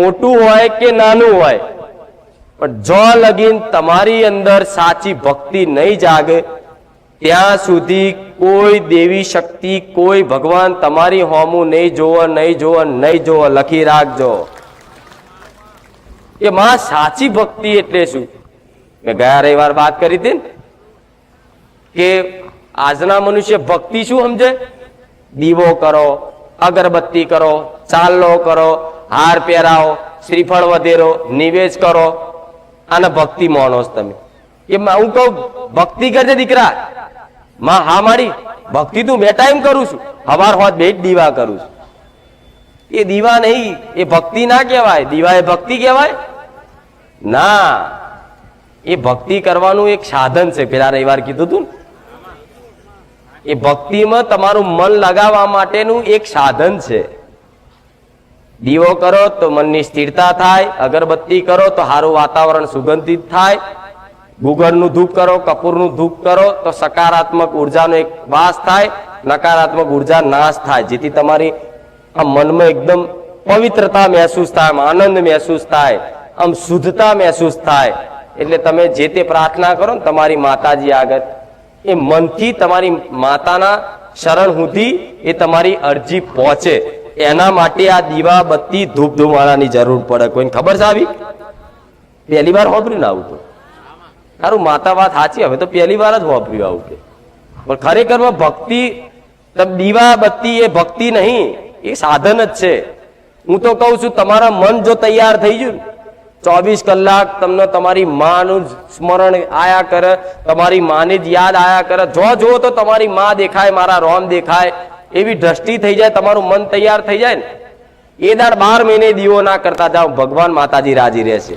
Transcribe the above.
મોટું હોય કે નાનું હોય. પણ જો લગીન તમારી અંદર સાચી ભક્તિ નહીં જાગે, ત્યાં સુધી કોઈ દેવી શક્તિ, કોઈ ભગવાન તમારી હોમું નહીં જોવો નહીં જોવો નહીં જોવો લખી રાખજો. એ માં સાચી ભક્તિ એટલે શું? મેં ગયા રવિવાર વાત કરી હતી કે આજના મનુષ્ય ભક્તિ શું સમજે? દીવો કરો, અગરબત્તી કરો ચાલો કરો હાર પહેરાવો, શ્રીફળ વધેરો નિવેશ કરો, અને ભક્તિ માણો તમે. કે હું કહું, ભક્તિ કરજે દીકરા. માં હા મારી ભક્તિ તું બે ટાઈમ કરું છું. હવાર હોત બે દીવા કરું છું. એ દીવા નહીં, એ ભક્તિ ના કહેવાય. દીવા એ ભક્તિ કહેવાય? ના. એ ભક્તિ કરવાનું એક સાધન છે. પેલા રવિવાર કીધું તું એ ભક્તિમાં તમારું મન લગાવવા માટેનું એક સાધન છે. દીવો કરો તો મનની સ્થિરતા થાય, અગરબત્તી કરો તો સારું વાતાવરણ સુગંધિત થાય. ગુગળનું ધૂપ કરો, કપૂરનું ધૂપ કરો તો સકારાત્મક ઉર્જાનો એક વાસ થાય, નકારાત્મક ઊર્જા નાશ થાય. જેથી તમારી આ મનમાં એકદમ પવિત્રતા મહેસૂસ થાય આનંદ મહેસૂસ થાય, આમ શુદ્ધતા મહેસૂસ થાય. એટલે તમે જે તે પ્રાર્થના કરો ને તમારી માતાજી આગળ, એ મનથી તમારી માતાના શરણ સુધી એ તમારી અરજી પહોંચે. એના માટે આ દીવા બત્તી ધૂપ ધુમાડાની જરૂર પડે. કોઈને ખબર છે આવી? પહેલી વાર હોભર્યું ને આવું તો. તારું માતા વાત સાચી, હવે તો પહેલી વાર જ હોભર્યું આવું કે. પણ ખરેખરમાં ભક્તિ દીવા બત્તી એ ભક્તિ નહીં, એ સાધન જ છે. હું તો કહું છું, તમારા મન જો તૈયાર થઈ ગયું ચોવીસ કલાક તમને તમારી માનું જ સ્મરણ આયા કરે, તમારી માની જ યાદ આયા કરે. જો જુઓ તો તમારી માં દેખાય, મારા રોમ દેખાય એવી દ્રષ્ટિ થઈ જાય, તમારું મન તૈયાર થઈ જાય ને, એ દાડ બાર મહિને દીવો ના કરતા જાઓ, ભગવાન માતાજી રાજી રહેશે.